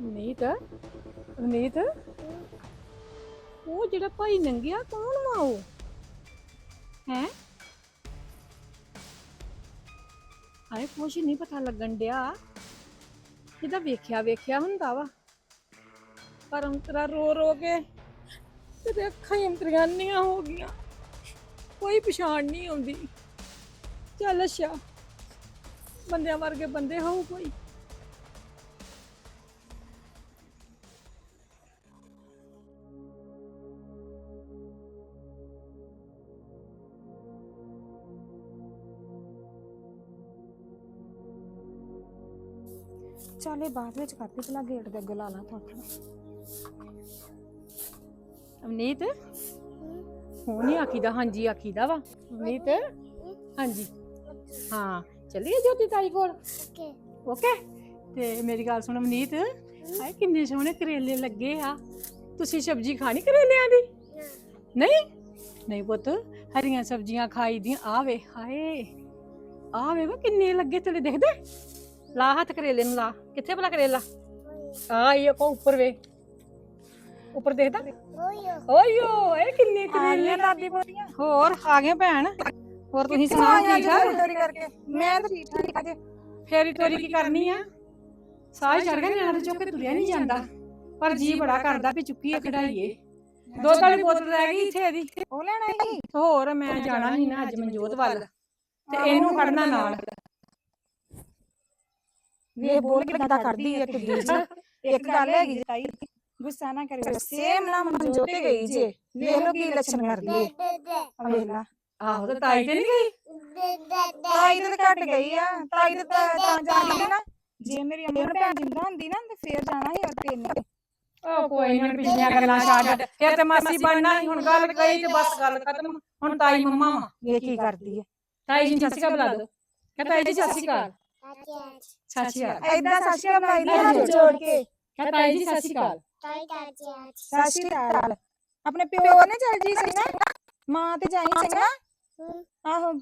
ਨੀਤ ਨੀਤ ਉਹ ਜਿਹੜਾ ਭਾਈ ਨੰਗਿਆ, ਕੌਣ ਵਾ ਉਹ? ਹੈ? ਆਏ ਕੁਛ ਨਹੀਂ ਪਤਾ ਲੱਗਣ ਡਿਆ। ਜਿਹਦਾ ਵੇਖਿਆ ਵੇਖਿਆ ਹੁੰਦਾ ਵਾ। ਪਰ ਅੰਤਰਾ ਰੋ ਰੋ ਕੇ ਤੇ ਅੱਖਾਂ ਹੀ ਅੰਤਰੀਆਨੀਆਂ ਹੋ ਗਈਆਂ। ਕੋਈ ਪਛਾਣ ਨਹੀਂ ਆਉਂਦੀ। ਚੱਲ ਅੱਛਾ। ਬੰਦਿਆਂ ਵਰਗੇ ਬੰਦੇ ਹੋਊ ਕੋਈ। ਚੱਲ ਬਾਅਦ ਵਿੱਚ ਕਰਦੀ, ਪਹਿਲਾਂ ਗੇਟ ਦੇ ਅੱਗੇ ਲਾ ਲਾਂ ਥੋੜਾ ਅਵਨੀਤ? ਹੁਣ ਨਹੀਂ ਆਖੀਦਾ ਹਾਂਜੀ ਆਖੀਦਾ ਵਾ। ਅਵਨੀਤ? ਹਾਂਜੀ। ਹਾਂ ਚੱਲੀਏ ਜੋਤੀ ਤਾਈ ਕੋਲ। ਓਕੇ। ਓਕੇ। ਤੇ ਮੇਰੀ ਗੱਲ ਸੁਣ ਅਵਨੀਤ। ਹਾਏ ਕਿੰਨੇ ਸੋਹਣੇ ਕਰੇਲੇ ਲੱਗੇ ਆ। ਤੁਸੀਂ ਸਬਜ਼ੀ ਖਾਣੀ ਕਰੇਲਿਆਂ ਦੀ? ਨਹੀਂ? ਨਹੀਂ ਪੁੱਤ ਹਰੀਆਂ ਸਬਜ਼ੀਆਂ ਖਾਈ ਦੀਆਂ ਆਵੇ ਹਾਏ। ਆਵੇ ਵਾ ਕਿੰਨੇ ਲੱਗੇ ਤੇਰੇ ਦੇਖਦੇ? ਲਾ ਹੱਥ ਕਰੇਲੇ ਨੂੰ ਲਾ। ਕਿੱਥੇ ਭਲਾ ਕਰੇਲਾ? ਆ ਇਹ ਕੋ ਉੱਪਰ ਵੇ। ਉੱਪਰ ਦੇਖਦਾ? ਓਯੋ ਇਹ ਕਿੰਨੇ ਕਰੇਲੇ ਦਾਦੀ ਬੋਲੀਆਂ ਹੋਰ ਆ ਗਏ ਭੈਣ? ਹੋਰ ਤੁਸੀਂ ਸੁਣਾਓ ਠੀਕ ਠਾਕ? ਕਰਕੇ? ਮੈਂ ਤਾਂ ਠੀਕ ਠਾਕ ਅੱਜ ਫੇਰੀ ਤੋਰੀ ਕੀ ਕਰਨੀ ਆ? ਸਾਹ ਚੜ ਗਿਆ ਨਿਆਣਾ ਤੇ ਚੁੱਕ ਕੇ ਤੁਰਿਆ ਨਹੀਂ ਜਾਂਦਾ। ਪਰ ਜੀ ਬੜਾ ਕਰਦਾ ਵੀ ਚੁੱਕੀਏ ਕਢਾਈਏ। ਦੁੱਧ ਵਾਲੀ ਬੋਤਲ ਰਹਿ ਗਈ ਇੱਥੇ ਇਹਦੀ। ਉਹ ਲੈਣਾ ਹੀ ਹੋਰ ਮੈਂ ਜਾਣਾ ਸੀ ਨਾ ਅੱਜ ਮਨਜੋਤ ਵੱਲ। ਤੇ ਇਹਨੂੰ ਖੜਨਾ ਨਾਲ। ਵੇ ਬੋਲ ਕਿਦਾਂ ਕਰਦੀ ਹੈ ਕਿੱਡੀ ਜੀ। ਇੱਕ ਗੱਲ ਹੈਗੀ ਜੀ ਤਾਈ। ਗੁੱਸਾ ਨਾ ਕਰਿਓ। ਸੇਮ ਨਾ ਮੰਜੋ ਤੇ ਗਈ ਜੇ। ਵੇਖ ਲੋ ਕੀ ਲੱਛਣ ਕਰਦੀ ਹੈ ਆ ਵੇਖ ਲਾ। ਆਹੋ ਤੇ ਤਾਈ ਤੇ ਨਹੀਂ ਗਈ? ਤਾਈ ਤੇ ਘਟ ਗਈ ਆ। ਤਾਈ ਤੇ ਤਾਂ ਤਾਂ ਜਾਂਦੀ ਨਾ। ਜੇ ਮੇਰੀ ਅਮਨ ਭੈਣ ਜਿੰਦਾ ਹੁੰਦੀ ਨਾ ਤੇ ਫੇਰ ਜਾਣਾ ਸੀ ਉੱਤੇ ਇਹਨੇ ਉਹ ਕੋਈ ਨਹੀਂ ਪਿਛਲੀਆਂ ਗੱਲਾਂ ਛੱਡ। ਫਿਰ ਤੇ ਮਾਸੀ ਬਣਨਾ ਸੀ ਹੁਣ ਗੱਲ ਗਈ ਤੇ ਬਸ ਗੱਲ ਖਤਮ। ਹੁਣ ਤਾਈ ਮੰਮਾ ਵਾ। ਵੇਖ ਕੀ ਕਰਦੀ ਹੈ ਤਾਈ ਜੀ ਨੂੰ ਸਤਿ ਸ਼੍ਰੀ ਅਕਾਲ ਬੁਲਾ ਦੋ ਕਹ ਤਾਈ ਜੀ ਸਤਿ ਸ਼੍ਰੀ ਅਕਾਲ। ਸਤਿ ਸ਼੍ਰੀ ਅਕਾਲ। ਐਦਾਂ ਸਾਸ਼ੀਆ ਬਾਈ ਦੀ ਹੱਥ ਜੋੜ ਕੇ। ਕਹ ਤਾਈ ਜੀ ਸਤਿ ਸ਼੍ਰੀ ਅਕਾਲ। ਸਾਸ਼ੀ ਅਕਾਲ। ਆਪਣੇ ਪਿਓ ਨੇ ਚੱਲ ਜੀ ਚੰਗਾ ਮਾਂ ਤੇ ਜਾਈ ਚੰਗਾ ਆਹੋ।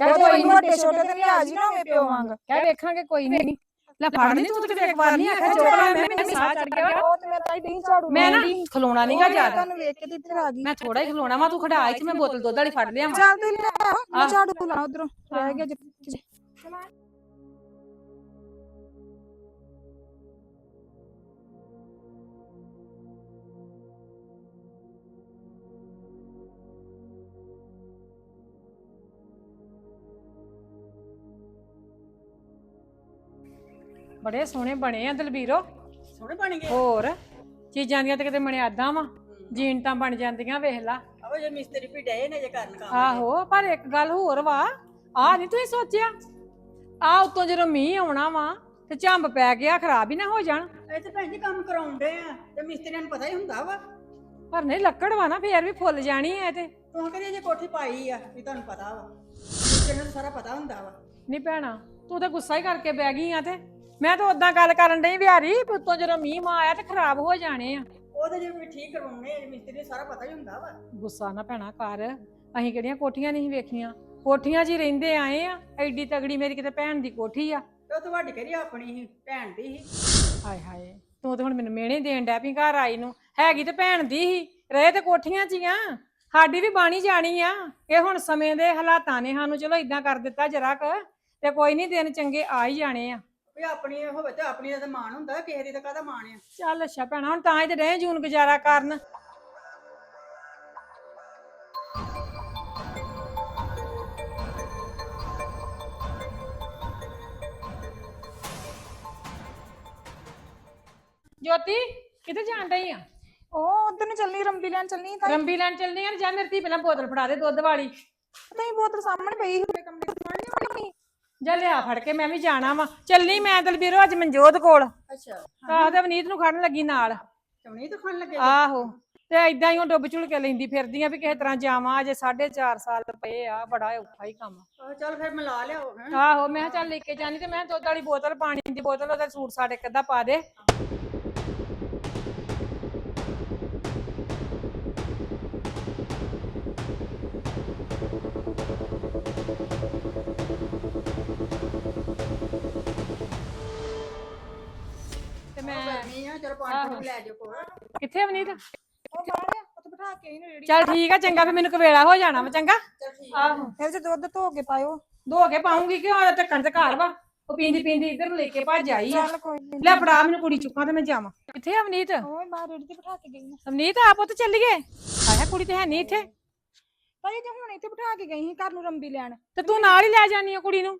ਕਹਿ ਕੋਈ ਨੀ, ਮੋਟੇ ਛੋਟੇ ਤੇ ਲਿਆ ਜੀ ਨਾ ਹੋਵੇ ਪਿਓ ਵਾਂਗ। ਕਹਿ ਵੇਖਾਂਗੇ ਕੋਈ ਨਹੀਂ। ਲੈ ਫੜ ਨਹੀਂ ਤੂੰ ਤੇ ਕਿਤੇ ਇੱਕ ਵਾਰ ਨਹੀਂ ਆਖਿਆ ਚੋਕਲਾ ਮੈਂ ਮੈਨੂੰ ਸਾਹ ਚੜ ਗਿਆ। ਉਹ ਤੇ ਮੈਂ ਤਾਈ ਨਹੀਂ ਝਾੜੂ ਮੈਂ ਨਾ। ਖਲੋਣਾ ਨਹੀਂਗਾ ਜ਼ਿਆਦਾ ਤੁਹਾਨੂੰ ਵੇਖ ਕੇ ਤੇ ਇੱਧਰ ਆ ਗਈ। ਮੈਂ ਥੋੜਾ ਹੀ ਖਲੋਣਾ ਵਾ ਤੂੰ ਖੜਾ ਇੱਥੇ ਮੈਂ ਬੋਤਲ ਦੁੱਧ ਵਾਲੀ ਫੜ ਲਿਆ ਵਾ। ਚੱਲ ਤੂੰ ਲੈ ਆ ਮੈਂ। ਝਾੜੂ ਲਾ ਉਧਰੋਂ। ਰਹਿ ਗਿਆ ਜਿੱਥੇ ਬੜੇ ਸੋਹਣੇ ਬਣੇ ਆ ਦਲਬੀਰੋ। ਸੋਹਣੇ ਬਣ ਗਏ। ਹੋਰ ਚੀਜ਼ਾਂ ਦੀਆਂ ਤੇ ਕਿਤੇ ਮਣਿਆਦਾਂ ਵਾ। ਜੀਨ ਤਾਂ ਬਣ ਜਾਂਦੀਆਂ ਵੇਖ ਲਾ। ਆਹੋ ਜੇ ਮਿਸਤਰੀ ਵੀ ਡਏ ਨੇ ਜੇ ਕਰਨ ਕੰਮ ਆਹੋ ਪਰ ਇੱਕ ਗੱਲ ਹੋਰ ਵਾ ਆ ਨਹੀਂ ਤੁਸੀਂ ਸੋਚਿਆ? ਆ ਉਤੋਂ ਜਦੋਂ ਮੀਂਹ ਆਉਣਾ ਵਾ ਤੇ ਝੰਬ ਪੈ ਗਿਆ ਖਰਾਬ ਹੀ ਨਾ ਹੋ ਜਾਣ। ਇਹ ਤੇ ਭੈਣ ਜੀ ਕੰਮ ਕਰਾਉਂਦੇ ਆ ਤੇ ਮਿਸਤਰੀਆਂ ਨੂੰ ਪਤਾ ਹੀ ਹੁੰਦਾ ਵਾ। ਪਰ ਨਹੀਂ ਲੱਕੜ ਵਾ ਨਾ ਫੇਰ ਵੀ ਫੁੱਲ ਜਾਣੀ ਐ ਤੇ। ਤੂੰ ਕਹਦੇ ਜੇ ਕੋਠੀ ਪਾਈ ਆ ਵੀ ਤੁਹਾਨੂੰ ਪਤਾ ਵਾ। ਮਿਸਤਰੀਆਂ ਨੂੰ ਸਾਰਾ ਪਤਾ ਹੁੰਦਾ ਵਾ। ਨਹੀਂ ਭੈਣਾ ਤੂੰ ਤਾਂ ਗੁੱਸਾ ਹੀ ਕਰਕੇ ਬਹਿ ਗਈ ਆ ਤੇ। ਮੈਂ ਤਾਂ ਉਦਾਂ ਗੱਲ ਕਰਨ ਡਈ ਵਿਹਾਰੀ ਵੀ ਉੱਤੋਂ ਜਦੋਂ ਮੀਂਹ ਮਾ ਆਇਆ ਤੇ ਖਰਾਬ ਹੋ ਜਾਣੇ ਆ। ਉਹ ਤੇ ਜੇ ਵੀ ਠੀਕ ਕਰਵਾਉਣੇ ਆ ਮਿਸਤਰੀ ਨੂੰ ਸਾਰਾ ਪਤਾ ਹੀ ਹੁੰਦਾ ਵਾ। ਗੁੱਸਾ ਨਾ ਭੈਣਾ ਕਰ। ਅਸੀਂ ਕਿਹੜੀਆਂ ਕੋਠੀਆਂ ਨਹੀਂ ਵੇਖੀਆਂ। ਕੋਠੀਆਂ 'ਚ ਹੀ ਰਹਿੰਦੇ ਆਏ ਆ। ਐਡੀ ਤਗੜੀ ਮੇਰੀ ਕਿਤੇ ਭੈਣ ਦੀ ਕੋਠੀ ਆ। ਤੇ ਉਹ ਤੁਹਾਡੀ ਕਿਹੜੀ ਆਪਣੀ ਸੀ ਭੈਣ ਦੀ ਸੀ? ਹਾਏ ਹਾਏ ਤੂੰ ਤੇ ਹੁਣ ਮੈਨੂੰ ਮਿਹਣੇ ਦੇਣ ਡੈ ਪਈ ਘਰ ਆਈ ਨੂੰ। ਹੈਗੀ ਤੇ ਭੈਣ ਦੀ ਹੀ ਰਹੇ ਤੇ ਕੋਠੀਆਂ 'ਚ ਹੀ ਆ। ਸਾਡੀ ਵੀ ਬਾਣੀ ਜਾਣੀ ਆ। ਇਹ ਹੁਣ ਸਮੇਂ ਦੇ ਹਾਲਾਤਾਂ ਨੇ ਸਾਨੂੰ। ਚਲੋ ਇਦਾਂ ਕਰ ਦਿੱਤਾ ਜਰਾ ਕ। ਤੇ ਕੋਈ ਨਹੀਂ ਦਿਨ ਚੰਗੇ ਆ ਹੀ ਜਾਣੇ ਆ। ਵੀ ਆਪਣੀ ਹੋਵੇ ਤੇ ਆਪਣੀ ਦਾ ਮਾਣ ਹੁੰਦਾ ਕਿਸੇ ਦੀ ਤਾਂ ਕਾਹਦਾ ਮਾਣ ਆ? ਚੱਲ ਅੱਛਾ ਭੈਣਾ ਹੁਣ ਤਾਂ ਹੀ ਤੇ ਰਹੇ ਜੂਨ ਗੁਜ਼ਾਰਾ ਕਰਨ। ਜੋਤੀ ਕਿੱਥੇ ਜਾਣ ਡਈ ਆ? ਉਹ ਉਧਰ ਨੂੰ ਚੱਲਣੀ ਰੰਬੀ ਲੈਣ ਚੱਲਣੀ ਤਾਂ ਰੰਬੀ ਲੈਣ ਚੱਲਣੀ ਆ ਜਾ ਮੇਰੀ ਧੀ ਪਹਿਲਾਂ ਬੋਤਲ ਫੜਾ ਦੇ ਦੁੱਧ ਵਾਲੀ। ਨਹੀਂ ਬੋਤਲ ਸਾਹਮਣੇ ਪਈ ਜਾ ਲਿਆ ਫੜ ਕੇ ਮੈਂ ਵੀ ਜਾਣਾ ਵਾ। ਚੱਲਣੀ ਮੈਂ ਦਲਬੀਰੋ ਅੱਜ ਮਨਜੋਤ ਕੋਲ। ਅੱਛਾ। ਆਹ ਤੇ ਵਨੀਤ ਨੂੰ ਖੜਨ ਲੱਗੀ ਨਾਲ। ਚਮਣੀ ਤਾਂ ਖਾਣ ਲੱਗੇ? ਆਹੋ। ਤੇ ਐਦਾਂ ਹੀ ਉਹ ਡੁੱਬ ਝੁਲ ਕੇ ਲੈਂਦੀ ਫਿਰਦੀ ਆ ਵੀ ਕਿਸੇ ਤਰ੍ਹਾਂ ਜਾਵਾਂ ਅਜੇ 4.5 ਸਾਲ ਪਏ ਆ ਬੜਾ ਔਖਾ ਹੀ ਕੰਮ। ਆਹੋ ਚੱਲ ਫਿਰ ਮਿਲਾ ਲਿਆਓ ਹੈ। ਆਹੋ ਮੈਂ ਕਿਹਾ ਚੱਲ ਲੈ ਕੇ ਜਾਣੀ ਤੇ ਮੈਂ ਕਿਹਾ ਦੁੱਧ ਵਾਲੀ ਬੋਤਲ ਪਾਣੀ ਦੀ ਬੋਤਲ ਉਹਦਾ ਸੂਟ ਸਾਡੇ ਕਿੱਦਾਂ ਪਾ ਦੇ। ਪਾਣੀ ਪੂਣੀ ਲੈ ਜਾਓ ਕੋਲ। ਕਿੱਥੇ ਆ ਅਵਨੀਤ ਉਹ ਬਾਹਰ ਆ ਉੱਥੇ ਬਿਠਾ ਕੇ ਇਹਨੂੰ ਰੇੜੀ ਚੱਲ ਠੀਕ ਆ ਚੰਗਾ ਫੇ ਮੈਨੂੰ ਕਵੇਲਾ ਹੋ ਜਾਣਾ ਵਾ ਚੰਗਾ। ਆਹੋ। ਵਿੱਚ ਦੁੱਧ ਧੋ ਕੇ ਪਾਇਓ। ਧੋ ਕੇ ਪਾਉਂਗੀ ਕਿ ਹੁਣ ਟੱਕਣ ਤੇ ਘਰ ਵਾ। ਉਹ ਪੀਂਦੀ ਪੀਂਦੀ ਇੱਧਰ ਲੈ ਕੇ ਭੱਜ ਆਈ ਆ। ਚੱਲ ਕੋਈ ਨਹੀਂ ਲੈ ਫੜਾ ਮੈਨੂੰ ਕੁੜੀ ਚੁੱਕਾਂ ਤੇ ਮੈਂ ਜਾਵਾਂ। ਕਿੱਥੇ ਆ ਅਵਨੀਤ ਉਹ ਬਾਹਰ ਰੇੜੀ ਤੇ ਬਿਠਾ ਕੇ ਗਈ ਨਾ ਅਵਨੀਤ ਆਪ ਉਹ ਤੇ ਚੱਲੀਏ ਆਇਆ ਕੁੜੀ ਤੇ ਹੈ ਨਹੀਂ ਇੱਥੇ। ਭਾਈ ਜੇ ਹੁਣ ਇੱਥੇ ਬਿਠਾ ਕੇ ਗਈ ਸੀ ਘਰ ਨੂੰ ਰੰਬੀ ਲੈਣ। ਤੇ ਤੂੰ ਨਾਲ ਹੀ ਲੈ ਜਾਨੀ ਆ ਕੁੜੀ ਨੂੰ?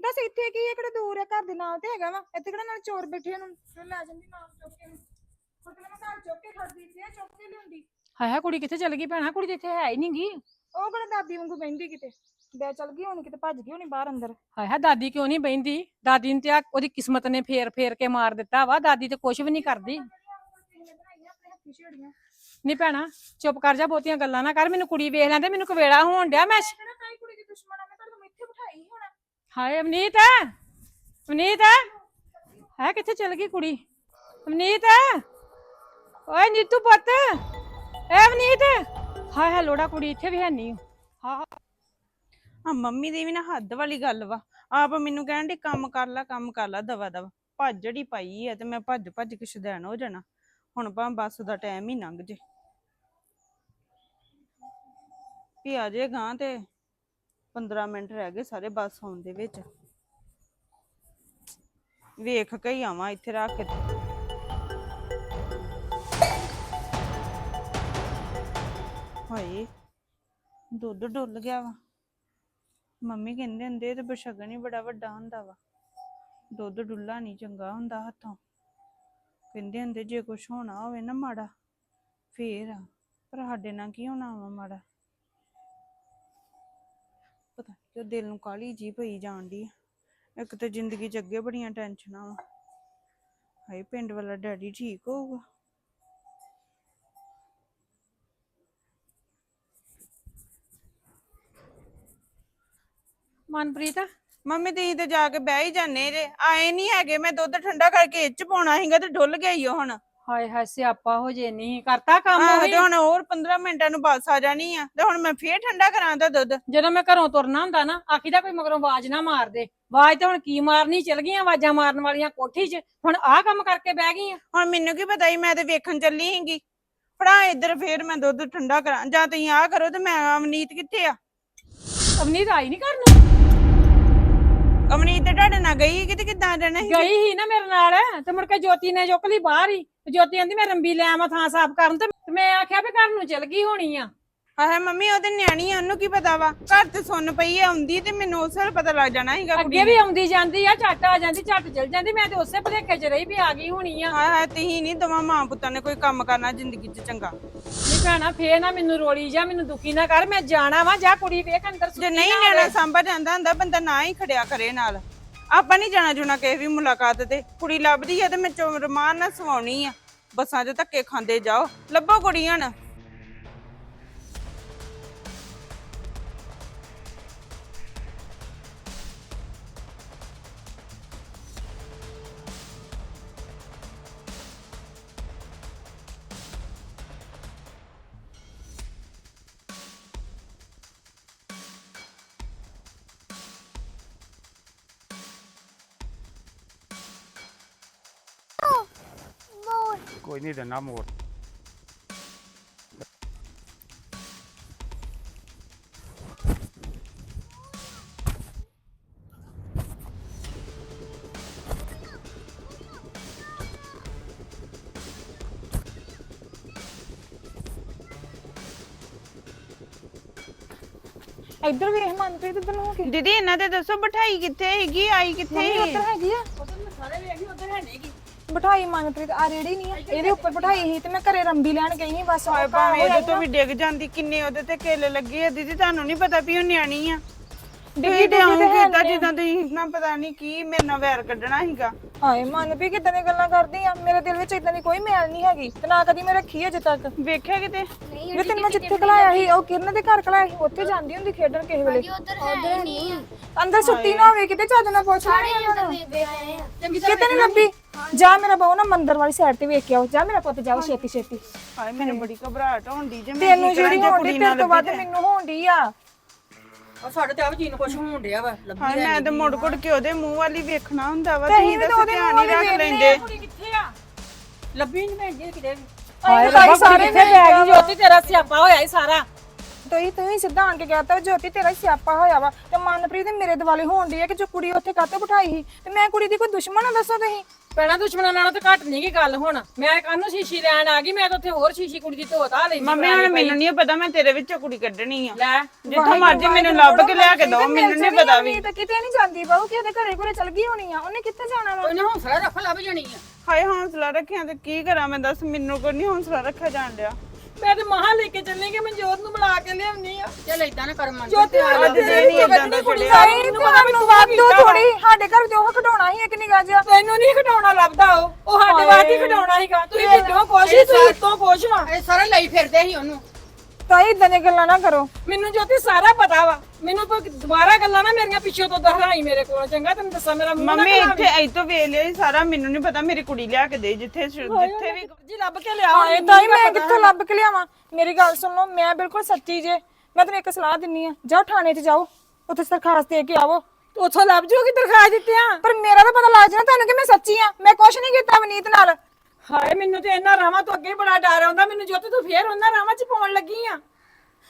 ਦੱਸ ਇੱਥੇ ਕੀ ਹੈ ਕਿਹੜਾ ਦੂਰ ਹੈ ਘਰ ਦੇ ਨਾਲ ਤੇ ਹੈਗਾ ਵਾ। ਇੱਥੇ ਕਿਹੜਾ ਨਾਲ ਚੋਰ ਬੈਠੇ ਨੂੰ ਫਿਰ ਲੈ ਜਾਂਦੀ ਨਾਲ ਚੁੱਕ ਕੇ ਤੇ ਮੈਂ ਘਰ ਚੁੱਕ ਕੇ ਖੜਦੀ ਸੀ ਚੁੱਕ ਕੇ ਲਿਆਉਂਦੀ। ਹਾਇਆ ਕੁੜੀ ਕਿੱਥੇ ਚੱਲ ਗਈ ਭੈਣਾ? ਕੁੜੀ ਤੇ ਇੱਥੇ ਹੈ ਹੀ ਨਹੀਂ ਗੀ। ਉਹ ਕਿਹੜਾ ਦਾਦੀ ਵਾਂਗੂ ਬਹਿੰਦੀ ਕਿਤੇ? ਬੈ ਚਲ ਗਈ ਹੋਣੀ ਕਿਤੇ ਭੱਜ ਗਈ ਹੋਣੀ ਬਾਹਰ ਅੰਦਰ। ਹਾਇਆ ਦਾਦੀ ਕਿਉਂ ਨਹੀਂ ਬੈਂਦੀ ਦਾਦੀ ਨੂੰ ਤੇ ਆ ਉਹਦੀ ਕਿਸਮਤ ਨੇ ਫੇਰ ਫੇਰ ਕੇ ਮਾਰ ਦਿੱਤਾ ਵਾ। ਦਾਦੀ ਤੇ ਕੁਝ ਵੀ ਨਹੀਂ ਕਰਦੀ। ਨਹੀਂ ਭੈਣਾ ਚੁੱਪ ਕਰ ਜਾ ਬਹੁਤੀਆਂ ਗੱਲਾਂ ਨਾ ਕਰ। ਮੈਨੂੰ ਕੁੜੀ ਵੇਖ ਲੈਂਦੇ ਮੈਨੂੰ ਕਵੇਲਾ ਹੋਣ ਡਿਆ ਮੈਂ। ਕਿਹੜਾ ਕਾਈ ਕੁੜੀ ਦੀ ਦੁਸ਼ਮਣ ਆ ਮੈਂ ਤੁਹਾਨੂੰ ਇੱਥੇ ਬਿਠਾਈ ਹੁਣ ਹਾਏ, ਅਵਨੀਤ! ਅਵਨੀਤ! ਹੈ ਕਿੱਥੇ ਚਲ ਗਈ ਕੁੜੀ? ਅਵਨੀਤ! ਓਏ ਨੀਤੂ ਪੁੱਤ! ਐ ਅਵਨੀਤ! ਹਾਏ ਹਾਏ, ਲੋੜਾ ਕੁੜੀ ਇੱਥੇ ਵੀ ਹੈ ਨਹੀਂ। ਹਾਂ ਆ ਮੰਮੀ ਦੀ ਵੀ ਨਾ ਹੱਦ ਵਾਲੀ ਗੱਲ ਵਾ। ਆਪ ਮੈਨੂੰ ਕਹਿਣ ਦੀ ਕੰਮ ਕਰ ਲੈ, ਕੰਮ ਕਰ ਲੈ, ਦਵਾ ਦਵਾ। ਭੱਜ ਪਾਈ ਆ ਤੇ ਮੈਂ ਭੱਜ ਭੱਜ ਕੇ ਸ਼ੁਦੈਣ ਹੋ ਜਾਣਾ। ਹੁਣ ਭਾਵੇਂ ਬੱਸ ਦਾ ਟਾਈਮ ਹੀ ਲੰਘ ਜੇ। ਵੀ ਆ ਜੇ ਗਾਂ ਤੇ 15 ਮਿੰਟ ਰਹਿ ਗਏ ਸਾਰੇ ਬੱਸ ਆਉਣ ਦੇ ਵਿੱਚ। ਵੇਖ ਕੇ ਹੀ ਆਵਾਂ ਇੱਥੇ ਰੱਖ ਕੇ। ਹਾਏ, ਦੁੱਧ ਡੁੱਲ ਗਿਆ ਵਾ। ਮੰਮੀ ਕਹਿੰਦੇ ਹੁੰਦੇ ਤੇ ਬਸ਼ਗਨ ਹੀ ਬੜਾ ਵੱਡਾ ਹੁੰਦਾ ਵਾ। ਦੁੱਧ ਡੁੱਲਾ ਨਹੀਂ ਚੰਗਾ ਹੁੰਦਾ ਹੱਥੋਂ। ਕਹਿੰਦੇ ਹੁੰਦੇ ਜੇ ਕੁਝ ਹੋਣਾ ਹੋਵੇ ਨਾ ਮਾੜਾ, ਫੇਰ ਆ। ਪਰ ਸਾਡੇ ਨਾਲ ਕੀ ਹੋਣਾ ਵਾ ਮਾੜਾ? ਕਿਉਂ ਦਿਲ ਨੂੰ ਕਾਲੀ ਜੀ ਪਈ ਜਾਂਦੀ ਆ। ਇੱਕ ਤੇ ਜ਼ਿੰਦਗੀ 'ਚ ਅੱਗੇ ਬੜੀਆਂ ਟੈਨਸ਼ਨਾਂ ਵਾ। ਹਾਏ ਪਿੰਡ ਵਾਲਾ ਡੈਡੀ ਠੀਕ ਹੋਊਗਾ? ਮਨਪ੍ਰੀਤ? ਮੰਮੀ ਤੁਸੀਂ ਤੇ ਜਾ ਕੇ ਬਹਿ ਹੀ ਜਾਂਦੇ ਜੇ। ਆਏ ਨਹੀਂ ਹੈਗੇ। ਮੈਂ ਦੁੱਧ ਠੰਡਾ ਕਰਕੇ ਇਹ ਚ ਪਾਉਣਾ ਸੀਗਾ ਤੇ ਡੁੱਲ ਗਿਆ ਈ ਓ ਹੁਣ। ਹਾਏ ਹਾਏ ਸਿਆਪਾ ਹੋ ਜੇ ਨਹੀਂ ਕਰਤਾ ਕੰਮ ਆਹੋ ਤੇ ਹੁਣ ਹੋਰ 15 ਮਿੰਟਾਂ ਨੂੰ ਬੱਸ ਆ ਜਾਣੀ ਆ। ਤੇ ਹੁਣ ਮੈਂ ਫੇਰ ਠੰਡਾ ਕਰਾਂ ਦਾ ਦੁੱਧ। ਜਦੋਂ ਮੈਂ ਘਰੋਂ ਤੁਰਨਾ ਹੁੰਦਾ ਨਾ ਆਖੀਦਾ ਕੋਈ ਮਗਰੋਂ ਆਵਾਜ਼ ਨਾ ਮਾਰ ਦੇ। ਆਵਾਜ਼ ਤੇ ਹੁਣ ਕੀ ਮਾਰਨੀ ਚਲ ਗਈਆਂ ਆਵਾਜ਼ਾਂ ਮਾਰਨ ਵਾਲੀਆਂ ਕੋਠੀ 'ਚ। ਹੁਣ ਆਹ ਕੰਮ ਕਰਕੇ ਬਹਿ ਗਈਆਂ। ਹੁਣ ਮੈਨੂੰ ਕੀ ਪਤਾ ਸੀ ਮੈਂ ਤੇ ਵੇਖਣ ਚੱਲੀ ਸੀਗੀ। ਫੜਾ ਇੱਧਰ ਫੇਰ ਮੈਂ ਦੁੱਧ ਠੰਡਾ ਕਰਾਂ। ਜਾਂ ਤੁਸੀਂ ਆਹ ਕਰੋ ਤੇ ਮੈਂ ਅਵਨੀਤ ਕਿੱਥੇ ਆ? ਅਵਨੀਤ ਆਈ ਨਹੀਂ ਘਰ ਨੂੰ ਗਈ ਕਿਤੇ ਕਿੱਦਾਂ ਜਾਣਾ ਸੀ? ਗਈ ਹੀ ਨਾ ਮੇਰੇ ਨਾਲ ਤੇ ਮੁੜ ਕੇ ਜੋਤੀ ਨੇ ਚੁੱਕ ਲਈ ਬਾਹਰ ਹੀ। ਤੇ ਜੋਤੀ ਕਹਿੰਦੀ ਮੈਂ ਰੰਬੀ ਲੈ ਆਵਾਂ ਥਾਂ ਸਾਫ਼ ਕਰਨ ਤੇ ਮੈਂ ਆਖਿਆ ਵੀ ਘਰ ਨੂੰ ਚਲ ਗਈ ਹੋਣੀ ਆ। ਆਹ ਮੰਮੀ ਉਹਦੇ ਨਿਆਣੀ ਆ ਉਹਨੂੰ ਕੀ ਪਤਾ ਵਾ? ਘਰ ਤੇ ਸੁੰਨ ਪਈ ਆ ਆਉਂਦੀ ਤੇ ਮੈਨੂੰ ਉਸ ਵੇਲੇ ਪਤਾ ਲੱਗ ਜਾਣਾ ਸੀਗਾ ਅੱਗੇ ਵੀ ਆਉਂਦੀ ਜਾਂਦੀ ਆ ਝੱਟ ਆ ਜਾਂਦੀ ਝੱਟ ਚਲ ਜਾਂਦੀ ਮੈਂ ਤੇ ਉਸੇ ਭਲੇਖੇ 'ਚ ਰਹੀ ਵੀ ਆ ਗਈ ਹੋਣੀ ਆ। ਹਾਂ ਹਾਂ ਤੁਸੀਂ ਨਹੀਂ ਦੋਵਾਂ ਮਾਂ ਪੁੱਤਾਂ ਨੇ ਕੋਈ ਕੰਮ ਕਰਨਾ ਜ਼ਿੰਦਗੀ 'ਚ ਚੰਗਾ। ਨਹੀਂ ਭੈਣਾ ਫੇਰ ਨਾ ਮੈਨੂੰ ਰੋਲੀ ਜਾ ਮੈਨੂੰ ਦੁਖੀ ਨਾ ਕਰ ਮੈਂ ਜਾਣਾ ਵਾ ਜਾ ਕੁੜੀ ਵੇਖ ਅੰਦਰ ਜੇ ਸੁੱਤੀ ਨਹੀਂ ਨਾ ਹੋਵੇ। ਨਿਆਣਾ ਸਾਂਭਾ ਜਾਂਦਾ ਹੁੰਦਾ ਬੰਦਾ ਨਾ ਹੀ ਖੜਿਆ ਕਰੇ ਨਾਲ। ਆਪਾਂ ਨਹੀਂ ਜਾਣਾ ਜੁਣਾ ਕਿਸੇ ਵੀ ਮੁਲਾਕਾਤ ਤੇ। ਕੁੜੀ ਲੱਭਦੀ ਆ ਤੇ ਮੈਂ ਚੋ ਰਮਾਨ ਨਾਲ ਸਵਾਉਣੀ ਆ। ਬੱਸਾਂ 'ਚ ਧੱਕੇ ਖਾਂਦੇ ਜਾਓ। ਲੱਭੋ ਕੁੜੀਆਂ ਨਾ। ਕੋਈ ਨਹੀਂ ਦਿੰਦਾ ਮੋੜ ਇੱਧਰ ਵੇਖ ਮਨਪ੍ਰੀਤ ਇੱਧਰ ਨੂੰ ਹੋ ਕੇ। ਦੀਦੀ ਇਹਨਾਂ ਤੇ ਦੱਸੋ ਬਿਠਾਈ ਕਿੱਥੇ ਹੈਗੀ ਆਈ ਕਿੱਥੇ ਮੰਮੀ ਹੈਗੀ? ਉੱਧਰ ਹੈਗੀ ਆ। ਬਿਠਾਈ ਮਨਪ੍ਰੀਤ ਆ ਰੇੜੀ ਨਹੀਂ ਆ। ਇਹਦੇ ਉੱਪਰ ਬਿਠਾਈ ਸੀ ਤੇ ਮੈਂ ਘਰੇ ਰੰਬੀ ਲੈਣ ਗਈ ਸੀ ਬਸ ਉਹ ਭਾਵੇਂ ਇਹਦੇ ਤੋਂ ਵੀ ਡਿੱਗ ਜਾਂਦੀ ਕਿੰਨੇ ਉਹਦੇ ਤੇ ਕੇਲੇ ਲੱਗੇ ਆ ਦੀਦੀ ਤੁਹਾਨੂੰ ਨਹੀਂ ਪਤਾ ਵੀ ਉਹ ਨਿਆਣੀ ਆ। ਡਿੱਗੀ ਤੁਸੀਂ ਤੇ ਡਿੱਗੀ ਆਉਂ ਤੇ ਹੈ ਕੀਤਾ ਨੀ। ਜਿੱਦਾਂ ਤੁਸੀਂ ਨਾ ਪਤਾ ਨਹੀਂ ਕੀ ਮੇਰੇ ਨਾਲ ਵੈਰ ਕੱਢਣਾ ਸੀਗਾ। ਹਾਏ ਮਨਪ੍ਰੀਤ ਕਿਦਾਂ ਦੀਆਂ ਗੱਲਾਂ ਕਰਦੀ ਆ। ਮੇਰੇ ਦਿਲ ਵਿੱਚ ਇਦਾਂ ਦੀ ਕੋਈ ਮੈਲ ਨਹੀਂ ਹੈਗੀ। ਤੇ ਨਾ ਕਦੀ ਮੈਂ ਰੱਖੀ ਅਜੇ ਤੱਕ। ਵੇਖਿਆ ਕਿਤੇ? ਵੀ ਤੈਨੂੰ ਮੈਂ ਜਿੱਥੇ ਕਲਾਇਆ ਸੀ ਉਹ ਕਿਰਨ ਦੇ ਘਰ ਕਲਾਇਆ ਸੀ। ਉੱਥੇ ਜਾਂਦੀ ਹੁੰਦੀ ਖੇਡਣ ਕਿਸੇ ਵੇਲੇ। ਉਧਰ ਨਹੀਂ। ਅੰਦਰ ਸੁੱਤੀ ਨਾ ਹੋਵੇ ਕਿਤੇ ਚੱਜ ਨਾਲ ਪੁੱਛ ਲੈਣੀ ਉਹਨਾਂ ਨੂੰ। ਬੇਬੇ ਆਏ ਆ। ਕਿਤੇ ਨਹੀਂ ਲੱਭੀ। ਜਾ ਮੇਰਾ ਬਹੁ ਨਾ ਮੰਦਰ ਵਾਲੀ ਸਾਈਡ ਤੇ ਵੇਖ ਕੇ ਆਓ। ਜਾ ਮੇਰਾ ਪੁੱਤ ਜਾਓ ਛੇਤੀ ਛੇਤੀ ਹਾਏ ਮੈਨੂੰ ਬੜੀ ਘਬਰਾਹਟ ਹੁੰਦੀ ਜੇ ਮੈਂ ਤੈਨੂੰ ਕੀ ਕਰਾਂ ਜਿਹੜੀ ਜੇ ਹੋਣੀ ਕੁੜੀ ਤੇਰੇ ਨਾਲ ਤੋਂ ਵੱਧ ਮੈਨੂੰ ਹੋਣੀ ਆ। ਆ ਸਾਡੇ ਤੇ ਆਪ ਜੀ ਨੂੰ ਕੁਝ ਹੋਣ ਡਿਆ ਵਾ ਲੱਭੀ ਹਾਏ ਮੈਂ ਤੇ ਮੁੜ ਕੁੜ ਕੇ ਉਹਦੇ ਮੂੰਹ ਵਾਲੀ ਵੇਖਣਾ ਹੁੰਦਾ ਵਾ ਤੇ ਤੁਸੀਂ ਅਸੀਂ ਵੀ ਤਾਂ ਤਾਂ ਉਹਦੇ ਧਿਆਨ ਮੂੰਹ ਨਹੀਂ ਵਾਲੀ ਰੱਖ ਵੇਖਦੇ ਲੈਂਦੇ। ਕੁੜੀ ਕਿੱਥੇ ਆ। ਲੱਭੀ ਨਹੀਂ ਭੈਣ ਕਿਤੇ ਵੀ। ਹਾਏ ਤਾਈ ਰੱਬਾ ਸਾਰੇ ਸਾਰੇ ਕਿੱਥੇ ਪੈ ਗਈ ਜੋਤੀ ਤੇਰਾ ਸਿਆਪਾ ਹੋਇਆ ਹੀ ਸਾਰਾ। ਤੁਸੀਂ ਤੁਸੀਂ ਸਿੱਧਾ ਆਣ ਕੇ ਕਹਤਾ ਜੋਤੀ ਤੇਰਾ ਸਿਆਪਾ ਹੋਇਆ ਵਾ। ਤੇ ਮਨਪ੍ਰੀਤ ਮੇਰੇ ਦਿਵਾਲੇ ਹੋਣ ਦੀ ਹੈ ਕਿ ਜੋ ਕੁੜੀ ਉੱਥੇ ਕਾਹਤੋਂ ਬਿਠਾਈ ਸੀ? ਤੇ ਮੈਂ ਕੁੜੀ ਦੀ ਕੋਈ ਦੁਸ਼ਮਣ ਆ ਦੱਸੋ ਤੁਸੀਂ? ਪੈਣਾ ਦੁਸ਼ਮਣਾਂ ਨਾਲੋਂ ਤਾਂ ਘੱਟ ਨਹੀਂ ਗੀ ਗੱਲ ਹੁਣ। ਮੈਂ ਕਾਹਨੂੰ ਸ਼ੀਸ਼ੀ ਲੈਣ ਆ ਗਈ ਮੈਂ ਤਾਂ ਉੱਥੇ ਹੋਰ ਸ਼ੀਸ਼ੀ ਕੁੜੀ ਦੀ ਧੋਤਾ ਲਈ ਮੰਮੀ ਹੁਣ ਮੈਨੂੰ ਨਹੀਂ ਪਤਾ ਮੈਂ ਤੇਰੇ ਵਿੱਚੋਂ ਕੁੜੀ ਕੱਢਣੀ ਆ। ਲੈ ਜਿੱਥੋਂ ਮਰਜ਼ੀ ਮੈਨੂੰ ਲੱਭ ਕੇ ਲਿਆ ਕੇ ਦੋ ਮੈਨੂੰ ਨਹੀਂ ਪਤਾ ਵੀ। ਤਾਂ ਕਿਤੇ ਨਹੀਂ ਜਾਂਦੀ ਬਾਹੂ ਕਿ ਉਹਦੇ ਘਰੇ ਘਰੇ ਚਲ ਗਈ ਹੋਣੀ ਆ ਉਹਨੇ ਕਿੱਥੇ ਜਾਣਾ ਵਾ? ਉਹਨੇ ਹੌਸਲਾ ਰੱਖ ਲੱਭ ਜਾਣੀ ਆ। ਹਾਏ ਹੌਸਲਾ ਰੱਖਿਆ ਤੇ ਕੀ ਕਰਾਂ ਮੈਂ ਦੱਸ ਮੈਨੂੰ ਕੋਈ ਨਹੀਂ ਹੌਸਲਾ ਰੱਖਿਆ ਜਾਣ ਡਿਆ। ਮੈਂ ਤੇ ਮਹਾ ਲੈ ਕੇ ਚੱਲੇਂਗੇ ਮਨਜੋਤ ਨੂੰ ਬੁਲਾ ਕੇ ਲਿਆਉਣੀ ਆ। ਚੱਲ ਇਦਾਂ ਨਾ ਕਰ ਮਨ ਜੋਤੀ ਅੱਜ ਦੇ ਨਹੀਂ ਇਦਾਂ ਦਾ ਛੜਿਆ ਤਾਈ ਤੁਹਾਨੂੰ ਵਾਦੋ ਥੋੜੀ ਸਾਡੇ ਘਰ ਤੇ ਉਹ ਖਡਾਉਣਾ ਸੀ ਇੱਕ ਨਿਗਾਹ ਜਿਹਾ। ਤੈਨੂੰ ਨਹੀਂ ਘਟਾਉਣਾ ਲੱਭਦਾ ਉਹ। ਉਹ ਸਾਡੇ ਵਾਸਤੇ ਘਟਾਉਣਾ ਸੀਗਾ। ਤੁਸੀਂ ਵਿੱਚੋਂ ਕੋਸ਼ਿਸ਼ ਤੂੰ ਤੋਂ ਕੋਸ਼ ਵਾ। ਇਹ ਸਾਰੇ ਲਈ ਫਿਰਦੇ ਸੀ ਉਹਨੂੰ। ਤਾਈ ਇਦਾਂ ਦੀਆਂ ਗੱਲਾਂ ਨਾ ਕਰੋ। ਮੈਨੂੰ ਜੋਤੀ ਸਾਰਾ ਪਤਾ ਵਾ। ਮੈਨੂੰ ਤੂੰ ਦੁਬਾਰਾ ਗੱਲਾਂ ਨਾ ਮੇਰੀਆਂ ਪਿੱਛੋਂ ਤੋਂ ਦੁਹਰਾਈ ਮੇਰੇ ਕੋਲ। ਚੰਗਾ ਤੈਨੂੰ ਦੱਸਾਂ ਮੇਰਾ ਮੂੰਹ ਨਾ ਮੰਮੀ ਖਰਾਬ ਇੱਥੇ ਇੱਥੋਂ ਵੇਖ ਲਿਆ ਸਾਰਾ ਮੈਨੂੰ ਨਹੀਂ ਪਤਾ ਮੇਰੀ ਕੁੜੀ ਲਿਆ ਕੇ ਦੇ ਜਿੱਥੇ ਜਿੱਥੇ ਵੀ ਜੀ ਲੱਭ ਕੇ ਲਿਆ। ਹਾਏ ਤਾਈ ਮੈਂ ਕਿੱਥੋਂ ਲੱਭ ਕੇ ਲਿਆਵਾਂ? ਮੇਰੀ ਗੱਲ ਸੁਣ ਲਓ ਮੈਂ ਬਿਲਕੁਲ ਸੱਚੀ ਜੇ। ਮੈਂ ਤੈਨੂੰ ਇੱਕ ਸਲਾਹ ਦਿੰਨੀ ਆ ਜਾਓ ਥਾਣੇ 'ਚ ਜਾਓ ਉੱਥੇ ਦਰਖਾਸਤ ਦੇ ਕੇ ਆਵੋ। ਉਥੋਂ ਲੱਭ ਜੂਗੀ ਦਰਖਾਸਤ ਦਿੱਤਿਆਂ? ਪਰ ਮੇਰਾ ਤਾਂ ਪਤਾ ਲੱਗ ਜਾਣਾ ਤੁਹਾਨੂੰ ਕਿ ਮੈਂ ਸੱਚੀ ਆ। ਮੈਂ ਕੁਝ ਨਹੀਂ ਕੀਤਾ ਵਨੀਤ ਨਾਲ। ਹਾਏ ਮੈਨੂੰ ਤੇ ਇਹਨਾਂ ਰਾਵਾਂ ਤੋਂ ਅੱਗੇ ਹੀ ਬੜਾ ਡਰ ਆਉਂਦਾ। ਮੈਨੂੰ ਜੋਤੀ ਤੂੰ ਫੇਰ ਉਹਨਾਂ ਰਾਵਾਂ 'ਚ ਪਾਉਣ ਲੱਗੀ ਆ।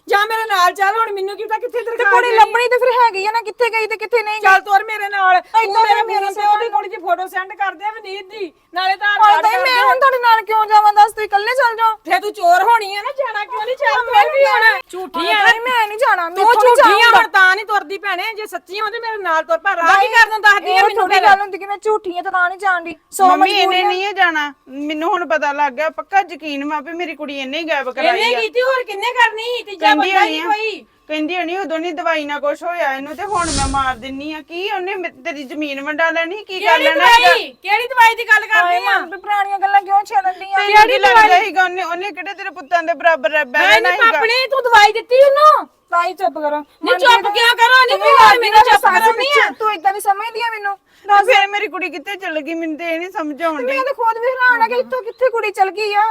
ਜਾਂ ਮੇਰੇ ਨਾਲ ਚੱਲ ਹੁਣ ਮੈਨੂੰ ਕੀ ਪਤਾ ਕਿੱਥੇ ਤੇ ਦਰਖਾਸਤ ਕੁੜੀ ਲੱਭਣੀ ਤੇ ਫਿਰ ਹੈਗੀ ਆ ਨਾ ਕਿੱਥੇ ਗਈ ਤੇ ਕਿੱਥੇ ਨਹੀਂ ਚੱਲ ਤੋਰ ਮੇਰੇ ਨਾਲ। ਤੂੰ ਏਦਾਂ ਮੇਰੇ ਮੇਰੇ ਤੇ ਉਹਦੀ ਕੁੜੀ ਦੀ ਫੋਟੋ ਸੈਂਡ ਕਰ ਦੇ ਵਨੀਤ ਦੀ। ਨਾਲੇ ਤਾਂ ਹਾਏ ਤਾਈ ਮੈਂ ਹੁਣ ਤੁਹਾਡੇ ਨਾਲ ਕਿਉਂ ਜਾਵਾਂ? ਦੱਸ ਤੁਸੀਂ ਇਕੱਲੇ ਚੱਲ ਜਾਓ। ਫੇਰ ਤੂੰ ਚੋਰ ਹੋਣੀ ਆ ਨਾ ਜਾਣਾ ਕਿਉਂ ਨਹੀਂ ਚੱਲ ਮੈਂ ਵੀ ਹੁਣ ਝੂਠੀ ਆ ਮੈਂ ਨਹੀਂ ਜਾਣਾ ਤੂੰ ਝੂਠੀ ਆ ਤਾਂ ਨਹੀਂ ਤੁਰਦੀ ਭੈਣੇ ਜੇ ਸੱਚੀ ਹੋ ਤੇ ਮੇਰੇ ਨਾਲ ਤੁਰ ਪਾ ਰਾਹ ਕੀ ਕਰਨ ਨੂੰ ਦੱਸਦੀ ਆ ਮੈਨੂੰ ਥੋੜੀ ਗੱਲ ਹੁੰਦੀ ਕਿ ਮੈਂ ਝੂਠੀ ਆ ਤਾਂ ਤਾਂ ਨਹੀਂ ਜਾਣਦੀ ਸੋ ਮੰਮੀ ਇਹਨੇ ਨਹੀਂ ਹੈ ਜਾਣਾ। ਮੈਨੂੰ ਹੁਣ ਪਤਾ ਲੱਗ ਗਿਆ ਪੱਕਾ ਯਕੀਨ ਮਾ ਵੀ ਮੇਰੀ ਕੁੜੀ ਇਹਨੇ ਹੀ ਗਾਇਬ ਕਰਾਈ ਇਹਨੇ ਆ। ਕੀਤੀ ਹੋਰ ਕਿੰਨੇ ਕਰਨੀ ਤੀਜਾ ਬੰਦਾ ਹੀ ਕੋਈ? ਕਹਿੰਦੀ ਹੋਣੀ ਉਦੋਂ ਨਹੀਂ ਦਵਾਈ ਨਾਲ ਕੁਛ ਹੋਇਆ ਇਹਨੂੰ ਤੇ ਹੁਣ ਮੈਂ ਮਾਰ ਦਿੰਨੀ ਆ। ਕੀ ਉਹਨੇ ਮੇ- ਤੇਰੀ ਜ਼ਮੀਨ ਵੰਡਾ ਲੈਣੀ ਕੀ ਕਰ ਕਿਹੜੀ ਲੈਣਾ ਹੈਗਾ? ਦਵਾਈ ਕਿਹੜੀ ਦਵਾਈ ਦੀ ਗੱਲ ਕਰਦੀ ਆ? ਮਨ ਵੀ ਪੁਰਾਣੀਆਂ ਗੱਲਾਂ ਕਿਉਂ ਛੇੜਨ ਦੀਆਂ ਤੈਨੂੰ ਕੀ ਲੱਗਦਾ ਸੀਗਾ ਉਹਨੇ ਉਹਨੇ ਕਿਹੜੇ ਤੇਰੇ ਪੁੱਤਾਂ ਦੇ ਬਰਾਬਰ ਮੈਂ ਬਹਿਣਾ ਨਹੀਂ ਸੀਗਾ? ਪਾਪਣੀ ਤੂੰ ਦਵਾਈ ਦਿੱਤੀ ਉਹਨੂੰ? ਤਾਈ ਚੁੱਪ ਕਰੋ। ਨਹੀਂ ਚੁੱਪ ਕਿਉਂ ਕਰੋ? ਨਹੀਂ ਤੂੰ ਹੋਰ ਮੈਨੂੰ ਚੁੱਪ ਕਰਨੀ ਆ। ਤੂੰ ਇਦਾਂ ਨਹੀਂ ਸਮਝਦੀ ਆ ਮੈਨੂੰ? ਤੇ ਫਿਰ ਮੇਰੀ ਕੁੜੀ ਕਿੱਥੇ ਚਲ ਗਈ? ਮੈਨੂੰ ਤੇ ਇਹ ਨਹੀਂ ਸਮਝ ਆਉਂਦੀ ਮੈਂ ਤਾਂ ਖੁਦ ਵੀ ਹੈਰਾਨ ਆ ਕਿ ਇੱਥੋਂ ਕਿੱਥੇ ਕੁੜੀ ਚਲ ਗਈ ਆ?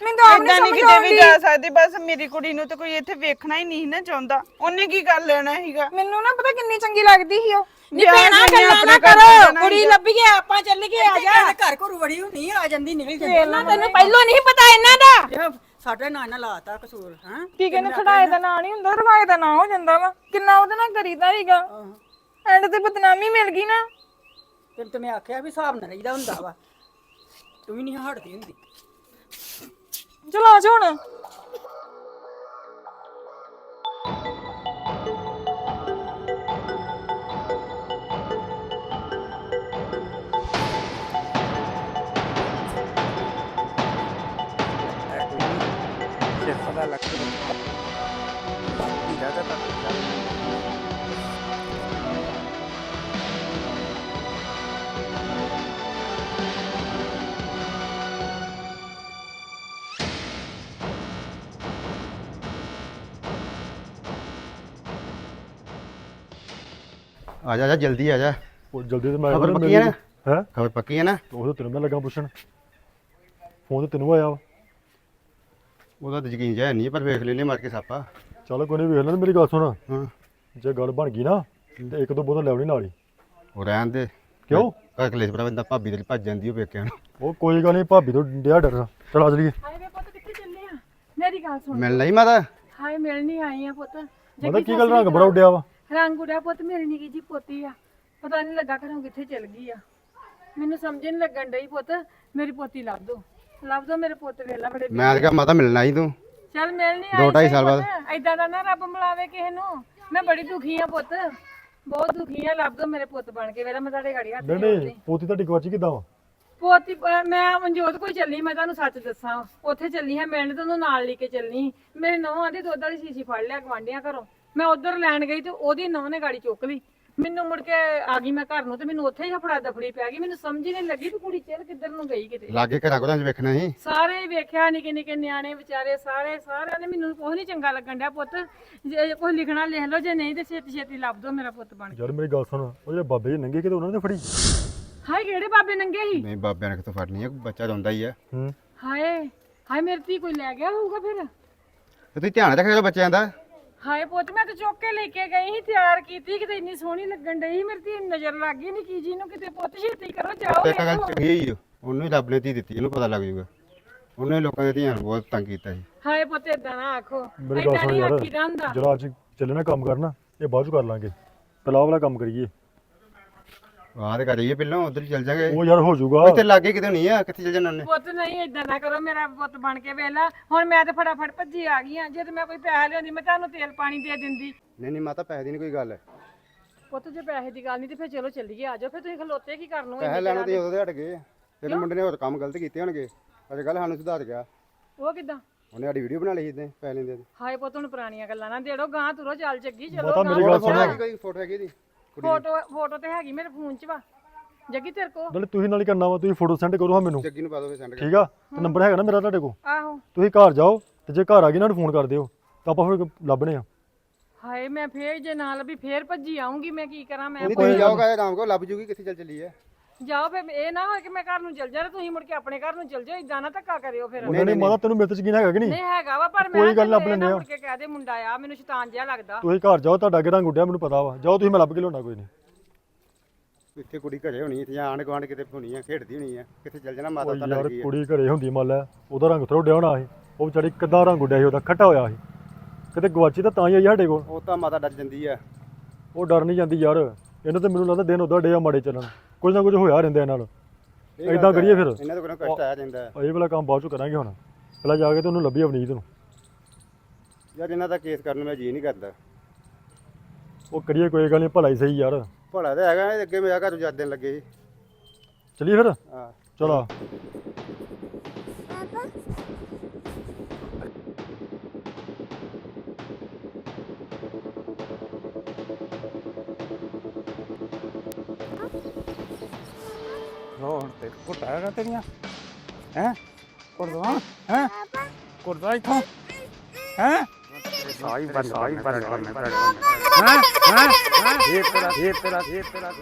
ਮੈਨੂੰ ਤਾਂ ਆਪ ਏਦਾਂ ਨਹੀਂ ਨਹੀਂ ਸਮਝ ਕਿਤੇ ਵੀ ਆਉਂਦੀ। ਜਾ ਸਕਦੀ ਬਸ ਮੇਰੀ ਕੁੜੀ ਨੂੰ ਤਾਂ ਕੋਈ ਇੱਥੇ ਵੇਖਣਾ ਹੀ ਨਹੀਂ ਨਾ ਚਾਹੁੰਦਾ। ਉਹਨੇ ਕੀ ਕਰ ਲੈਣਾ ਸੀਗਾ? ਮੈਨੂੰ ਨਾ ਪਤਾ ਕਿੰਨੀ ਚੰਗੀ ਲੱਗਦੀ ਸੀ ਉਹ। ਨਹੀਂ ਵਿਆਹ ਭੈਣਾ ਜਿਹਨੇ ਗੱਲਾਂ ਨਾ ਆਪਣੇ ਘਰ ਕਰੋ। ਜਾਣਾ ਕੁੜੀ ਸੀਗਾ। ਲੱਭੀ ਗਿਆ ਆਪਾਂ ਚੱਲ ਗਏ ਆ ਜਾ। ਘਰ ਘਰ ਵੜੀ ਹੁੰਦੀ ਆ ਜਾਂਦੀ ਨਿਕਲ ਜਾਂਦੀ ਇਹਨਾਂ ਤੈਨੂੰ ਪਹਿਲਾਂ ਨਹੀਂ ਪਤਾ ਇਹਨਾਂ ਦਾ। ਇਹ ਸਾਡੇ ਨਾਂ ਨਾਲ ਲਾਤਾ ਕਸੂਰ ਹਾਂ? ਕੀ ਕਹਿੰਦੇ ਖੜਾਏ ਦਾ ਨਾਂ ਨਹੀਂ ਹੁੰਦਾ ਰਵਾਏ ਦਾ ਨਾਂ ਹੋ ਜਾਂਦਾ ਵਾ। ਕਿੰਨਾ ਉਹਦੇ ਨਾਲ ਕਰੀਦਾ ਸੀਗਾ। ਐਂਡ ਤੇ ਬਦਨਾਮੀ ਮਿਲ ਗਈ ਨਾ। ਤੈਨੂੰ ਤੇ ਮੈਂ ਆਖਿਆ ਵੀ ਹਿਸਾਬ ਨਾਲ ਰਹੀਦਾ ਹੁੰਦਾ ਵਾ। ਤੂੰ ਵੀ ਨਹੀਂ ਹਟਦੀ ਹੁੰਦੀ। ਚਲੋ ਆ ਜਾਓ ਹੁਣ। ਆ ਜਾ ਆ ਜਾ ਜਲਦੀ ਆ ਜਾ। ਉਹ ਜਲਦੀ ਤੇ ਮੈਂ ਖਬਰ ਪੱਕੀ ਹੈ ਨਾ? ਹੈ? ਖਬਰ ਪੱਕੀ ਹੈ ਨਾ? ਉਹ ਤਾਂ ਤੈਨੂੰ ਮੈਂ ਲੱਗਾ ਪੁੱਛਣ। ਫੋਨ ਤੇ ਤੈਨੂੰ ਆਇਆ ਵਾ। ਉਹਦਾ ਤਾਂ ਯਕੀਨ ਜਿਹਾ ਨਹੀਂ ਪਰ ਵੇਖ ਲੈਨੇ ਮਾਰ ਕੇ ਸਾਪਾ ਚੱਲ ਕੋਈ ਨਹੀਂ ਵੇਖ ਲੈਣ ਮੇਰੀ ਗੱਲ ਸੁਣ। ਹਾਂ। ਜੇ ਗੱਲ ਬਣ ਗਈ ਨਾ ਤੇ ਇੱਕ ਦੋ ਬੋਤਲ ਲੈਣੀ ਨਾਲ ਹੀ। ਉਹ ਰਹਿਣ ਦੇ। ਕਿਉਂ? ਘਰ ਕਲੇਸ਼ ਬੜਾ ਬੰਦਾ ਭਾਬੀ ਤੇਰੀ ਭੱਜ ਜਾਂਦੀ ਉਹ ਵੇਖਿਆ ਨੂੰ। ਉਹ ਕੋਈ ਗੱਲ ਨਹੀਂ ਭਾਬੀ ਤੋਂ ਡਿਆ ਡਰਨਾ ਚਲ ਆ ਚਲੀਏ ਹਾਏ ਵੇ ਪੁੱਤ ਕਿੱਥੇ ਚੱਲੇ ਆ? ਮੇਰੀ ਗੱਲ ਸੁਣ। ਮਿਲ ਨਹੀਂ ਮਾਤਾ। ਹਾਏ ਮਿਲਣੀ ਆਈ ਆ ਪੁੱਤ। ਮਤਲਬ ਕੀ ਗੱਲ ਰੰਗ ਬੜਾ ਉੱਡਿਆ ਵਾ? ਰੰਗ ਉੜਿਆ ਪੁੱਤ ਮੇਰੀ ਨਿੱਕੀ ਜੀ ਪੋਤੀ ਆ। ਪਤਾ ਨਹੀਂ ਲੱਗਾ ਘਰੋਂ ਕਿੱਥੇ ਚਲ ਗਈ ਆ। ਮੈਨੂੰ ਸਮਝ ਨਹੀਂ ਲੱਗਣ ਡਈ ਪੁੱਤ ਮੇਰੀ ਪੋਤੀ ਲੱਭ ਦੋ। ਲੱਭ ਦੋ ਮੇਰੇ ਪੁੱਤ ਵੇਲਾ ਬੜੇ ਮੈਂ ਤਾਂ ਕਿਹਾ ਮਾਤਾ ਮਿਲਣਾ ਹੀ ਤੂੰ। ਚੱਲ ਮਿਲਣੀ ਦੋ ਢਾਈ ਸਾਲ ਬਾਅਦ। ਐਦਾਂ ਦਾ ਨਾ ਰੱਬ ਮਿਲਾਵੇ ਕਿਸੇ ਨੂੰ। ਮੈਂ ਬੜੀ ਦੁਖੀ ਆ ਪੁੱਤ ਬਹੁਤ ਦੁਖੀ ਆ ਲੱਭ ਦੋ ਮੇਰੇ ਪੁੱਤ ਬਣ ਕੇ। ਵੇਲਾ ਮੈਂ ਤੁਹਾਡੇ ਗਾੜੀ ਹੱਥ ਨਹੀਂ ਨਹੀਂ ਪੋਤੀ ਤੁਹਾਡੀ ਗਵਾਚੀ ਕਿੱਦਾਂ ਵਾ? ਪੋਤੀ ਮੈਂ ਮਨਜੋਤ ਕੋਈ ਚੱਲੀ ਮੈਂ ਤੁਹਾਨੂੰ ਸੱਚ ਦੱਸਾਂ। ਉੱਥੇ ਚੱਲੀ ਹਾਂ ਮੈਂ ਤੁਹਾਨੂੰ ਨਾਲ ਲੈ ਕੇ ਚੱਲਣੀ ਮੇਰੇ ਨੌਂ ਆਂਦੀ ਦੁੱਧ ਵਾਲੀ ਸ਼ੀਸ਼ੀ ਫੜ ਲਿਆ ਗਵਾਂਢੀਆਂ ਘਰੋਂ। ਮੈਂ ਉਧਰ ਲੈਣ ਗਈ ਤੇ ਉਹਦੀ ਨੌਂ ਨੇ ਗਾੜੀ ਚੁੱਕ ਲਈ। ਮੈਨੂੰ ਮੁੜ ਕੇ ਆ ਗਈ ਮੈਂ ਘਰ ਨੂੰ ਤੇ ਮੈਨੂੰ ਉੱਥੇ ਹੀ ਫੜਾ ਦਫੜੀ ਪੈ ਗਈ। ਮੈਨੂੰ ਸਮਝ ਹੀ ਨਹੀਂ ਲੱਗੀ ਵੀ ਕੁੜੀ ਚੱਲ ਕਿੱਧਰ ਨੂੰ ਗਈ ਕਿਤੇ। ਲਾਗੇ ਘਰਾਂ ਕੋਲਾਂ 'ਚ ਵੇਖਣਾ ਸੀ। ਸਾਰੇ ਹੀ ਵੇਖਿਆ ਨਿੱਕੇ ਨਿੱਕੇ ਨਿਆਣੇ ਵਿਚਾਰੇ ਸਾਰੇ ਸਾਰਿਆਂ ਨੇ ਮੈਨੂੰ ਕੁਛ ਨਹੀਂ ਚੰਗਾ ਲੱਗਣ ਡਿਆ ਪੁੱਤ। ਜੇ ਕੁਝ ਲਿਖਣਾ ਲਿਖ ਲਓ ਜੇ ਨਹੀਂ ਤੇ ਛੇਤੀ ਛੇਤੀ ਲੱਭ ਦੋ ਮੇਰਾ ਪੁੱਤ ਬਣ ਕੇ। ਯਾਰ ਮੇਰੀ ਗੱਲ ਸੁਣ ਉਹ ਜਿਹੜੇ ਬਾਬੇ ਜੀ ਨੰਗੇ ਕਿਤੇ ਉਹਨਾਂ ਨੇ ਫੜੀ? ਹਾਏ ਕਿਹੜੇ ਬਾਬੇ ਨੰਗੇ ਸੀ? ਨਹੀਂ ਬਾਬਿਆਂ ਨੇ ਕਿਤੋਂ ਫੜਨੀ ਹੈ ਬੱਚਾ ਰੋਂਦਾ ਹੀ ਆ। ਹੂੰ। ਹਾਏ ਹਾਏ ਮੇਰੀ ਧੀ ਕੋਈ ਲੈ ਗਿਆ ਹੋਊਗਾ ਫਿਰ? ਤੇ ਤੁਸੀਂ ਧਿਆਨ ਰੱਖਿਆ ਕਰੋ ਬੱਚਿਆਂ ਦਾ। ਹਾਏ ਪੁੱਤ ਮੈਂ ਤਾਂ ਚੁੱਕ ਕੇ ਲੈ ਕੇ ਗਈ ਸੀ ਤਿਆਰ ਕੀਤੀ ਕਿਤੇ ਇੰਨੀ ਸੋਹਣੀ ਲੱਗਣ ਡਈ ਸੀ ਮੇਰੀ ਧੀ ਨੂੰ ਨਜ਼ਰ ਲੱਗ ਗਈ ਨਿੱਕੀ ਜੀ ਨੂੰ ਕਿਤੇ ਪੁੱਤ ਛੇਤੀ ਕਰੋ ਜਾਓ ਤੇ ਇੱਕ ਗੱਲ ਚੰਗੀ ਹੀ। ਉਹਨੂੰ ਹੀ ਰੱਬ ਨੇ ਧੀ ਦਿੱਤੀ ਇਹਨੂੰ ਪਤਾ ਲੱਗ ਜਾਊਗਾ। ਉਹਨੇ ਲੋਕਾਂ ਦੇ ਧੀਆਂ ਨੂੰ ਬਹੁਤ ਤੰਗ ਕੀਤਾ ਜੀ ਹਾਏ ਪੁੱਤ ਏਦਾਂ ਨਾ ਆਖੋ। ਮੇਰੀ ਏਦਾਂ ਨਹੀਂ ਜਰਾ ਅੱਜ ਚੱਲੇ ਨਾ ਕੰਮ ਕਰਨਾ ਇਹ ਬਾਅਦ ਚ ਕਰ ਲਾਂਗੇ। ਪਹਿਲਾਂ ਆਹ ਵਾਲਾ ਕੰਮ ਕਰੀਏ। ਆਹ ਤੇ ਕਰੀਏ ਪਹਿਲਾਂ ਉਧਰ ਹੀ ਚੱਲ ਜਾਗੇ। ਉਹ ਯਾਰ ਹੋ ਜਾਊਗਾ। ਇੱਥੇ ਲਾਗੇ ਕਿਤੇ ਨਹੀਂ ਆ ਕਿੱਥੇ ਚੱਲ ਜਾਣਾ ਉਹਨੇ? ਪੁੱਤ ਨਹੀਂ ਏਦਾਂ ਨਾ ਕਰੋ ਮੇਰਾ ਪੁੱਤ ਬਣ ਕੇ ਵੇਲਾ ਹੁਣ ਮੈਂ ਤੇ ਫਟਾਫਟ ਭੱਜੀ ਆ ਗਈ ਆ। ਜੇ ਤੇ ਮੈਂ ਕੋਈ ਪੈਸਾ ਲਿਆਉਂਦੀ ਮੈਂ ਤੁਹਾਨੂੰ ਤੇਲ ਪਾਣੀ ਦੇ ਦਿੰਦੀ। ਨਹੀਂ ਨਹੀਂ ਮਾਤਾ ਪੈਸੇ ਦੀ ਨਹੀਂ ਕੋਈ ਗੱਲ। ਪੁੱਤ ਜੇ ਪੈਸੇ ਦੀ ਗੱਲ ਨਹੀਂ ਤੇ ਫਿਰ ਚਲੋ ਚੱਲੀਏ ਆ ਜਾਓ। ਫਿਰ ਤੁਸੀਂ ਖਲੋਤੇ ਕੀ ਕਰਨ ਨੂੰ? ਪੈਸੇ ਲੈਣ ਤੇ ਉਦੋਂ ਦੇ ਹਟ ਗਏ। ਤੇਰੇ ਮੁੰਡੇ ਨੇ ਹੋਰ ਕੰਮ ਗਲਤ ਕੀਤੇ ਹੋਣਗੇ। ਅੱਜ ਕੱਲ ਸਾਨੂੰ ਸੁਧਾਰ ਗਿਆ। ਉਹ ਕਿਦਾਂ? ਉਹਨੇ ਸਾਡੀ ਵੀਡੀਓ ਬਣਾ ਲਈ ਇਦਾਂ ਪੈਸੇ ਲੈਂਦੇ ਹਾਏ। ਪੁੱਤ ਹੁਣ ਪੁਰਾਣੀਆਂ ਗੱਲਾਂ ਨਾ ਦੇੜੋ ਗਾਂ ਤੁਰੋ ਚੱਲ ਚੱਗੀ ਚਲੋ ਗਾਂਹ ਮੇਰੀ ਗੱਲ ਸੁਣ। ਹੈਗੀ ਕੋਈ? ਫੋਟੋ ਹੈਗੀ ਦੀ ਫੋਟੋ ਫੋਟੋ ਤੇ ਹੈਗੀ ਮੇਰੇ ਫੋਨ 'ਚ ਵਾ। ਜੱਗੀ ਤੇਰੇ ਕੋ ਨਾਲੇ ਤੁਸੀਂ ਨਾਲ ਹੀ ਕਰਨਾ ਵਾ ਤੁਸੀਂ ਫੋਟੋ ਸੈਂਡ ਕਰੋ ਹਾਂ ਮੈਨੂੰ। ਜੱਗੀ ਨੂੰ ਪਾ ਦੋ ਸੈਂਡ ਠੀਕ ਆ? ਤੇ ਨੰਬਰ ਹੈਗਾ ਨਾ ਮੇਰਾ ਤੁਹਾਡੇ ਕੋਲ? ਆਹੋ। ਤੁਸੀਂ ਘਰ ਜਾਓ ਤੇ ਜੇ ਘਰ ਆ ਗਏ ਨਾ ਫੋਨ ਕਰ ਦਿਓ। ਤਾਂ ਆਪਾਂ ਫਿਰ ਲੱਭਣੇ ਆ। ਹਾਏ ਮੈਂ ਫੇਰ ਜੇ ਨਾਲ ਵੀ ਫੇਰ ਭੱਜੀ ਆਉਂਗੀ ਮੈਂ ਕੀ ਕਰਾਂ ਮੈਂ ਨਹੀਂ ਤੁਸੀਂ ਜਾਓਗਾ ਆਰਾਮ ਕੋ ਲੱਭ ਜੂਗੀ ਕਿੱਥੇ ਚੱਲ ਚੱਲੀ ਹੈ ਜਾਓ ਫਿਰ ਇਹ ਨਾ ਹੋਏ ਕਿ ਮੈਂ ਘਰ ਨੂੰ ਚਲ ਜਾ ਤੁਸੀਂ ਮੁੜ ਕੇ ਆਪਣੇ ਘਰ ਨੂੰ ਚਲ ਜਾਓ ਇਦਾਂ ਨਾ ਧੱਕਾ ਕਰਿਓ ਫਿਰ। ਉਹਨਾਂ ਨੇ ਮਾਤਾ ਤੈਨੂੰ ਮੇਰੇ ਤੇ ਯਕੀਨ ਹੈਗਾ ਕਿ ਨਹੀਂ? ਨਹੀਂ ਹੈਗਾ ਵਾ ਪਰ ਮੈਂ ਕੋਈ ਗੱਲ ਇਹ ਨਾ। ਮੁੜ ਕੇ ਕਹਿ ਦੇ ਮੁੰਡਾ ਆ ਮੈਨੂੰ ਸ਼ੈਤਾਨ ਜਿਹਾ ਲੱਗਦਾ। ਤੁਸੀਂ ਘਰ ਜਾਓ ਤੁਹਾਡਾ ਅੱਗੇ ਰੰਗ ਉੱਡਿਆ ਮੈਨੂੰ ਪਤਾ ਵਾ। ਜਾਓ ਤੁਸੀਂ ਮੈਂ ਲੱਭ ਕੇ ਲਿਆਉਣਾ ਕੋਈ ਨਹੀਂ। ਇੱਥੇ ਕੁੜੀ ਘਰੇ ਹੋਣੀ ਇੱਥੇ ਆਂਢ ਗੁਆਂਢ ਕਿਤੇ ਹੋਣੀ ਆ ਖੇਡਦੀ ਹੋਣੀ ਆ ਕਿੱਥੇ ਚੱਲ ਜਾਣਾ ਮਾਤਾ ਤਾਂ ਯਾਰ ਲੱਗੀ ਆ। ਕੁੜੀ ਘਰੇ ਹੁੰਦੀ ਮੰਨ ਲੈ ਉਹਦਾ ਰੰਗ ਥੋੜਾ ਉੱਡਿਆ ਹੋਣਾ ਸੀ ਉਹ ਵਿਚਾਰੀ ਕਿੱਦਾਂ ਰੰਗ ਉੱਡਿਆ ਸੀ ਉਹਦਾ ਖੱਟਾ ਹੋਇਆ ਸੀ। ਕਿਤੇ ਗਵਾਚੀ ਤਾਂ ਤਾਂ ਹੀ ਆਈ ਸਾਡੇ ਕੋਲ। ਉਹ ਤਾਂ ਮਾਤਾ ਡਰ ਜਾਂਦੀ ਆ। ਉਹ ਡਰ ਨਹੀਂ ਜਾਂਦੀ ਯਾਰ ਇਹਨੂੰ ਤੇ ਮੈਨੂੰ ਲੱਗਦਾ ਦਿਨ ਉਦਾਂ ਡੇ ਆ ਮਾੜੇ ਚੱਲਣ। ਕੁਝ ਨਾ ਕੁਝ ਹੋਇਆ ਰਹਿੰਦਾ ਇਹਨਾਂ ਨਾਲ। ਇਹ ਗੱਲ ਏਦਾਂ ਤਾਂ ਕਰੀਏ। ਫਿਰ। ਇਹਨਾਂ ਦੇ ਕੋਲੋਂ ਕਸ਼ਟ ਆਇਆ ਜਾਂਦਾ ਹੈ। ਇਹ ਵਾਲਾ ਕੰਮ ਬਾਅਦ ਚ ਕਰਾਂਗੇ ਹੁਣ। ਪਹਿਲਾਂ ਜਾ ਕੇ ਤੇ ਉਹਨੂੰ ਲੱਭੀ ਅਵਨੀਤ ਨੂੰ। ਯਾਰ ਇਹਨਾਂ ਦਾ ਕੇਸ ਕਰਨ ਨੂੰ ਮੈਂ ਜੀ ਨਹੀਂ ਕਰਦਾ। ਉਹ ਕਰੀਏ ਕੋਈ ਗੱਲ ਨਹੀਂ ਭਲਾ ਹੀ ਸਹੀ ਯਾਰ। ਭਲਾ ਤਾਂ ਹੈਗਾ ਇਹ ਅੱਗੇ ਮੇਰਾ ਘਰ ਨੂੰ ਜੱਜ ਦੇਣ ਲੱਗੇ ਸੀ। ਚਲੀਏ ਫਿਰ? ਹਾਂ। ਚਲੋ। ਤੇ ਘੁੱਟਾ ਹੈਗਾ ਤੇਰੀਆਂ? ਹੈ? ਕੁਰਦਵਾ ਹੈ? ਕੁਰਦਵਾ ਇਥੋਂ? ਹੈ? ਸਾਈ ਬੰਦ ਸਾਈ ਬੰਦ ਹੈ? ਹੈ? ਇਹ ਤੇਰਾ ਇਹ ਤੇਰਾ ਇਹ ਤੇਰਾ